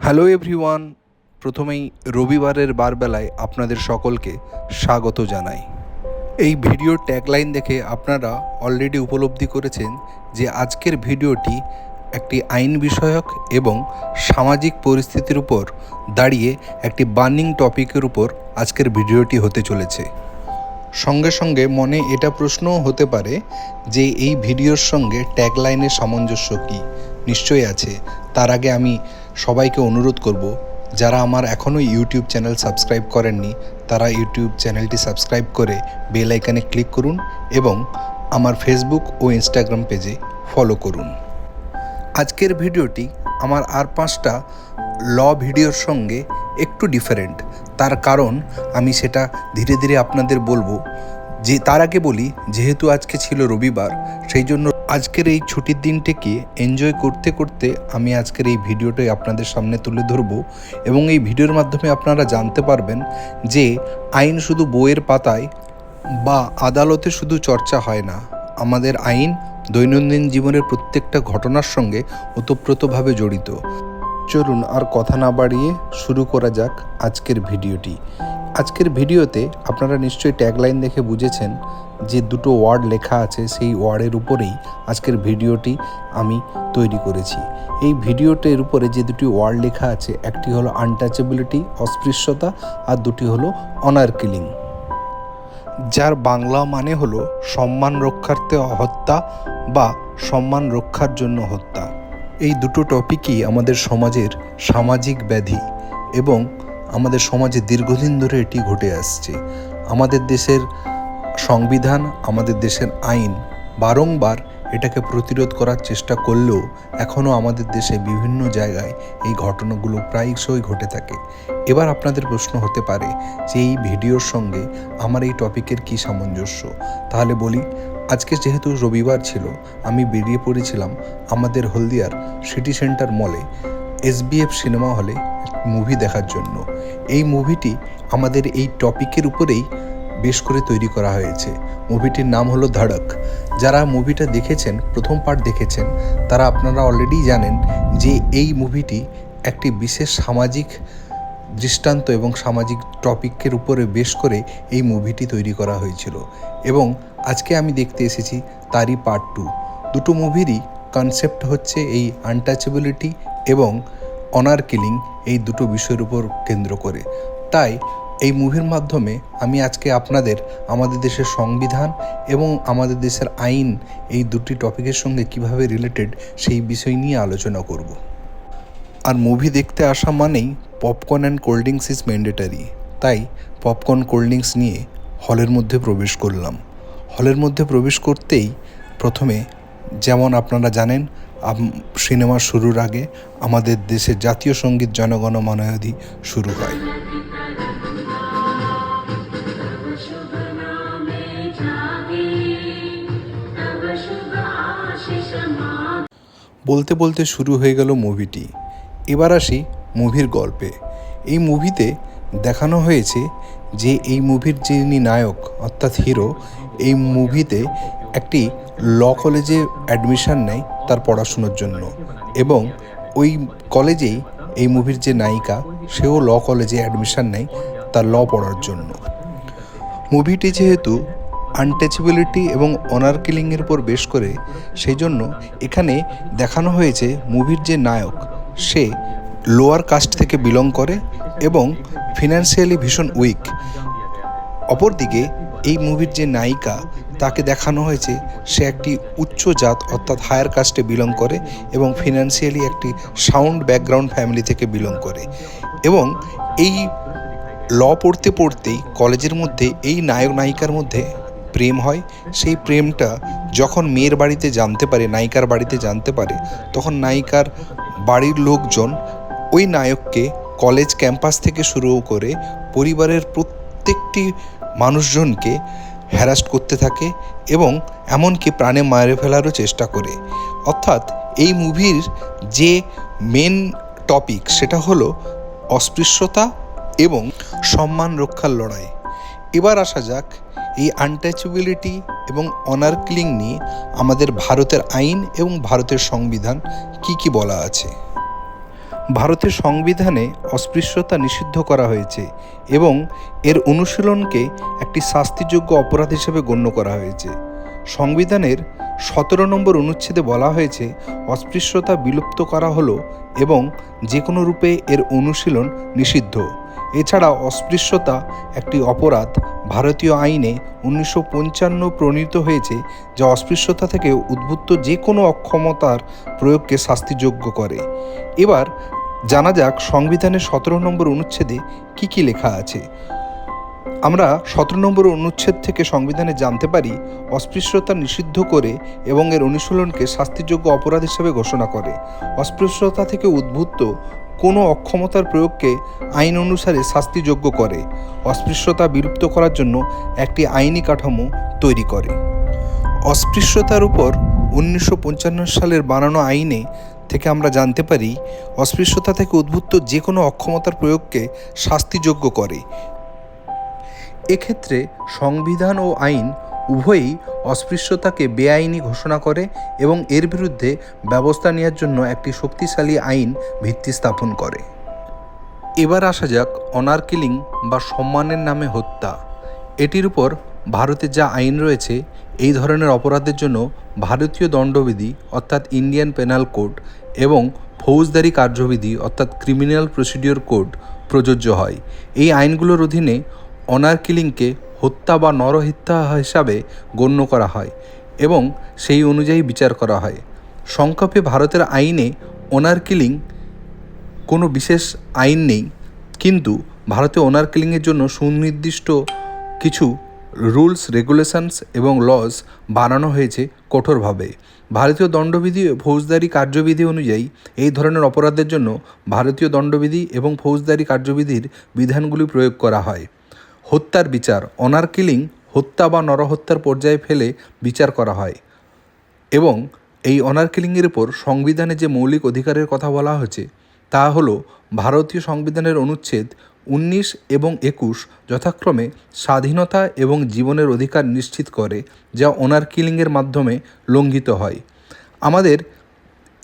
Hello everyone, প্রথমেই রবিবারের বারবেলায় আপনাদের সকলকে স্বাগত জানাই। এই ভিডিওর ট্যাগলাইন দেখে আপনারা অলরেডি উপলব্ধি করেছেন যে আজকের ভিডিওটি একটি আইন বিষয়ক এবং সামাজিক পরিস্থিতির উপর দাঁড়িয়ে একটি বার্নিং টপিকের উপর আজকের ভিডিওটি হতে চলেছে। সঙ্গে সঙ্গে মনে এটা প্রশ্নও হতে পারে যে এই ভিডিওর সঙ্গে ট্যাগলাইনের সামঞ্জস্য কী। নিশ্চয়ই আছে। তার আগে আমি সবাইকে অনুরোধ করব, যারা আমার এখনও ইউটিউব চ্যানেল সাবস্ক্রাইব করেননি, তারা ইউটিউব চ্যানেলটি সাবস্ক্রাইব করে বেল আইকনে ক্লিক করুন এবং আমার ফেসবুক ও ইনস্টাগ্রাম পেজে ফলো করুন। আজকের ভিডিওটি আমার আর পাঁচটা ল ভিডিওর সঙ্গে একটু ডিফারেন্ট তার কারণ আমি সেটা ধীরে ধীরে আপনাদের বলব। যে তার আগে বলি, যেহেতু আজকে ছিল রবিবার, সেই জন্য আজকের এই ছুটির দিনটিকে এনজয় করতে করতে আমি আজকের এই ভিডিওটাই আপনাদের সামনে তুলে ধরবো এবং এই ভিডিওর মাধ্যমে আপনারা জানতে পারবেন যে আইন শুধু বইয়ের পাতায় বা আদালতে শুধু চর্চা হয় না, আমাদের আইন দৈনন্দিন জীবনের প্রত্যেকটা ঘটনার সঙ্গে ওতপ্রোতভাবে জড়িত। চলুন আর কথা না বাড়িয়ে শুরু করা যাক আজকের ভিডিওটি। আজকের ভিডিওতে আপনারা নিশ্চয়ই ট্যাগলাইন দেখে বুঝেছেন যে দুটো ওয়ার্ড লেখা আছে সেই ওয়ার্ডের উপরেই আজকের ভিডিওটি আমি তৈরি করেছি। এই ভিডিওটির উপরে যে দুটি ওয়ার্ড লেখা আছে, একটি হলো আনটাচেবিলিটি অস্পৃশ্যতা, আর দুটি হলো অনার কিলিং যার বাংলা মানে হলো সম্মান রক্ষার্থে হত্যা বা সম্মান রক্ষার জন্য হত্যা। এই দুটো টপিকই আমাদের সমাজের সামাজিক ব্যাধি এবং আমাদের সমাজে দীর্ঘদিন ধরে এটি ঘটে আসছে। আমাদের দেশের সংবিধান আমাদের দেশের আইন বারংবার এটাকে প্রতিরোধ করার চেষ্টা করলেও এখনও আমাদের দেশে বিভিন্ন জায়গায় এই ঘটনাগুলো প্রায়শই ঘটে থাকে। এবার আপনাদের প্রশ্ন হতে পারে যে এই ভিডিওর সঙ্গে আমার এই টপিকের কী সামঞ্জস্য? তাহলে বলি, আজকে যেহেতু রবিবার ছিল, আমি বেরিয়ে পড়েছিলাম আমাদের হলদিয়ার সিটি সেন্টার মলে, এসবিএফ সিনেমা হলে মুভি দেখার জন্য। এই মুভিটি আমাদের এই টপিকের উপরেই বেশ করে তৈরি করা হয়েছে। মুভিটির নাম হলো ধড়ক। যারা মুভিটা দেখেছেন, প্রথম পার্ট দেখেছেন, তারা আপনারা অলরেডি জানেন যে এই মুভিটি একটি বিশেষ সামাজিক দৃষ্টান্ত এবং সামাজিক টপিকের উপরে বেশ করে এই মুভিটি তৈরি করা হয়েছিল। এবং আজকে আমি দেখতে এসেছি তারই পার্ট টু দুটো মুভিরই কনসেপ্ট হচ্ছে এই আনটাচেবিলিটি এবং অনার কিলিং এই দুটো বিষয়ের উপর কেন্দ্র করে। তাই এই মুভির মাধ্যমে আমি আজকে আপনাদের, আমাদের দেশের সংবিধান এবং আমাদের দেশের আইন এই দুটি টপিকের সঙ্গে কীভাবে রিলেটেড সেই বিষয় নিয়ে আলোচনা করব। আর মুভি দেখতে আসা মানেই popcorn and cold drinks is mandatory তাই পপকর্ন কোল্ড ড্রিঙ্কস নিয়ে হলের মধ্যে প্রবেশ করলাম। হলের মধ্যে প্রবেশ করতেই প্রথমে যেমন আপনারা জানেন সিনেমা শুরুর আগে আমাদের দেশের জাতীয় সংগীত জনগণ মনায়ধি শুরু হয়। বলতে বলতে শুরু হয়ে গেল মুভিটি। এবার আসি মুভির গল্পে। এই মুভিতে দেখানো হয়েছে যে এই মুভির যিনি নায়ক, অর্থাৎ হিরো, এই মুভিতে একটি ল কলেজে অ্যাডমিশান নেয় তার পড়াশুনোর জন্য এবং ওই কলেজেই এই মুভির যে নায়িকা, সেও ল কলেজে অ্যাডমিশান নেয় তার ল পড়ার জন্য। মুভিটি যেহেতু আনটাচেবিলিটি এবং অনার কিলিংয়ের উপর বেশ করে সেই জন্য এখানে দেখানো হয়েছে মুভির যে নায়ক, সে লোয়ার কাস্ট থেকে বিলং করে এবং ফিনান্সিয়ালি ভীষণ উইক অপরদিকে, এই মুভির যে নায়িকা, তাকে দেখানো হয়েছে সে একটি উচ্চ জাত, অর্থাৎ হায়ার কাস্টে বিলং করে এবং ফিনান্সিয়ালি একটি সাউন্ড ব্যাকগ্রাউন্ড ফ্যামিলি থেকে বিলং করে। এবং এই ল পড়তে পড়তেই কলেজের মধ্যে, এই নায়ক নায়িকার মধ্যে প্রেম হয়, সেই প্রেমটা যখন মেয়ের বাড়িতে জানতে পারে, নায়িকার বাড়িতে জানতে পারে, তখন নায়িকার বাড়ির লোকজন ওই নায়ককে কলেজ ক্যাম্পাস থেকে শুরু করে পরিবারের প্রত্যেকটি মানুষজনকে হ্যারাস্ট করতে থাকে এবং এমনকি প্রাণে মারে ফেলারও চেষ্টা করে। অর্থাৎ এই মুভির যে মেন টপিক সেটা হলো অস্পৃশ্যতা এবং সম্মান রক্ষার লড়াই। এবার আসা যাক এই আনটাচেবিলিটি এবং অনার কিলিং নিয়ে আমাদের ভারতের আইন এবং ভারতের সংবিধান কি কি বলা আছে? ভারতের সংবিধানে অস্পৃশ্যতা নিষিদ্ধ করা হয়েছে এবং এর অনুশীলনকে একটি শাস্তিযোগ্য অপরাধ হিসেবে গণ্য করা হয়েছে। সংবিধানের সতেরো নম্বর অনুচ্ছেদে বলা হয়েছে, অস্পৃশ্যতা বিলুপ্ত করা হলো এবং যে কোনো রূপে এর অনুশীলন নিষিদ্ধ। এছাড়া অস্পৃশ্যতা একটি অপরাধ। ভারতীয় আইনে উনিশশো পঞ্চান্ন প্রণীত হয়েছে যা অস্পৃশ্যতা থেকে উদ্ভূত যে কোনো অক্ষমতার প্রয়োগকে শাস্তিযোগ্য করে। এবার জানা যাক সংবিধানের সতেরো নম্বর অনুচ্ছেদে কি কি লেখা আছে। আমরা সতেরো নম্বর অনুচ্ছেদ থেকে সংবিধানে জানতে পারি অস্পৃশ্যতা নিষিদ্ধ করে এবং এর অনুশীলনকে শাস্তিযোগ্য অপরাধ হিসেবে ঘোষণা করে। অস্পৃশ্যতা থেকে উদ্ভূত কোনো অক্ষমতার প্রয়োগকে আইন অনুসারে শাস্তিযোগ্য করে। অস্পৃশ্যতা বিলুপ্ত করার জন্য একটি আইনি কাঠামো তৈরি করে। অস্পৃশ্যতার উপর উনিশশো পঞ্চান্ন সালের বানানো আইনে থেকে আমরা জানতে পারি, অস্পৃশ্যতা থেকে উদ্ভূত যে কোনো অক্ষমতার প্রয়োগকে শাস্তিযোগ্য করে। এক্ষেত্রে সংবিধান ও আইন উভয়ই অস্পৃশ্যতাকে বেআইনি ঘোষণা করে এবং এর বিরুদ্ধে ব্যবস্থা নেওয়ার জন্য একটি শক্তিশালী আইন ভিত্তি স্থাপন করে। এবার আসা যাক অনার কিলিং বা সম্মানের নামে হত্যা। এটির উপর ভারতে যা আইন রয়েছে, এই ধরনের অপরাধের জন্য ভারতীয় দণ্ডবিধি, অর্থাৎ ইন্ডিয়ান পেনাল কোড এবং ফৌজদারি কার্যবিধি, অর্থাৎ ক্রিমিনাল প্রসিডিওর কোড প্রযোজ্য হয়। এই আইনগুলোর অধীনে অনার কিলিংকে হত্যা বা নরহত্যা হিসাবে গণ্য করা হয় এবং সেই অনুযায়ী বিচার করা হয়। সংক্ষেপে ভারতের আইনে অনার কিলিং কোনো বিশেষ আইন নেই, কিন্তু ভারতে ওনার কিলিংয়ের জন্য সুনির্দিষ্ট কিছু রুলস, রেগুলেশনস এবং লস বানানো হয়েছে কঠোরভাবে। ভারতীয় দণ্ডবিধি ফৌজদারি কার্যবিধি অনুযায়ী এই ধরনের অপরাধের জন্য ভারতীয় দণ্ডবিধি এবং ফৌজদারি কার্যবিধির বিধানগুলি প্রয়োগ করা হয়। হত্যার বিচার, অনার কিলিং, হত্যা বা নরহত্যার পর্যায়ে ফেলে বিচার করা হয়। এবং এই অনার কিলিংয়ের উপর সংবিধানে যে মৌলিক অধিকারের কথা বলা হয়েছে, তা হল ভারতীয় সংবিধানের অনুচ্ছেদ উনিশ এবং একুশ যথাক্রমে স্বাধীনতা এবং জীবনের অধিকার নিশ্চিত করে, যা অনার কিলিংয়ের মাধ্যমে লঙ্ঘিত হয়। আমাদের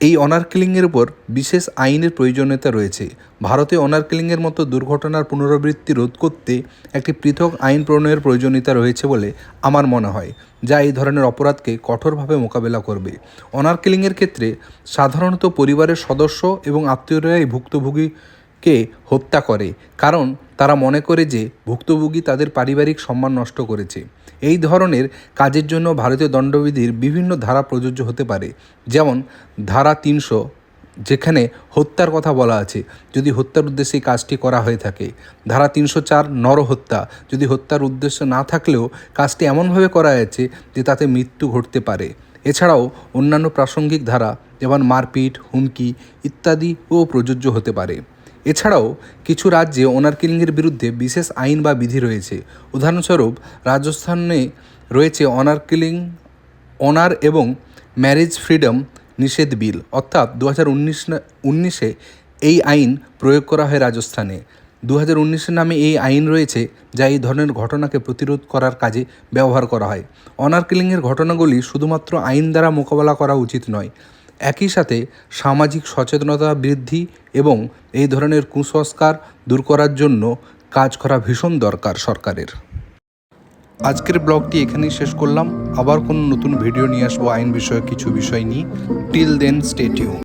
এই অনার কিলিংয়ের উপর বিশেষ আইনের প্রয়োজনীয়তা রয়েছে। ভারতে অনার কিলিংয়ের মতো দুর্ঘটনার পুনরাবৃত্তি রোধ করতে একটি পৃথক আইন প্রণয়ের প্রয়োজনীয়তা রয়েছে বলে আমার মনে হয়, যা এই ধরনের অপরাধকে কঠোরভাবে মোকাবেলা করবে। অনার কিলিংয়ের ক্ষেত্রে সাধারণত পরিবারের সদস্য এবং আত্মীয়রাই ভুক্তভোগীকে হত্যা করে, কারণ তারা মনে করে যে ভুক্তভোগী তাদের পারিবারিক সম্মান নষ্ট করেছে। এই ধরনের কাজের জন্য ভারতীয় দণ্ডবিধির বিভিন্ন ধারা প্রযোজ্য হতে পারে। যেমন ধারা তিনশো, যেখানে হত্যার কথা বলা আছে, যদি হত্যার উদ্দেশ্যে কাজটি করা হয়ে থাকে। ধারা তিনশো চার, নরহত্যা, যদি হত্যার উদ্দেশ্য না থাকলেও কাজটি এমনভাবে করা হয়েছে যে তাতে মৃত্যু ঘটতে পারে। এছাড়াও অন্যান্য প্রাসঙ্গিক ধারা, যেমন মারপিট, হুমকি ইত্যাদিও প্রযোজ্য হতে পারে। এছাড়াও কিছু রাজ্যে ওনার কিলিংয়ের বিরুদ্ধে বিশেষ আইন বা বিধি রয়েছে। উদাহরণস্বরূপ, রাজস্থানে রয়েছে অনার কিলিং অনার এবং ম্যারেজ ফ্রিডম নিষেধ বিল। অর্থাৎ দু হাজার উনিশ এই আইন প্রয়োগ করা হয় রাজস্থানে। দু হাজার নামে এই আইন রয়েছে যা এই ধরনের ঘটনাকে প্রতিরোধ করার কাজে ব্যবহার করা হয়। অনার কিলিংয়ের ঘটনাগুলি শুধুমাত্র আইন দ্বারা মোকাবেলা করা উচিত নয় একই সাথে সামাজিক সচেতনতা বৃদ্ধি এবং এই ধরনের কুসংস্কার দূর করার জন্য কাজ করা ভীষণ দরকার সরকারের। আজকের ব্লগটি এখানেই শেষ করলাম। আবার কোনো নতুন ভিডিও নিয়ে আসব আইন বিষয়ে কিছু বিষয় নিয়ে। Till then স্টেটিউ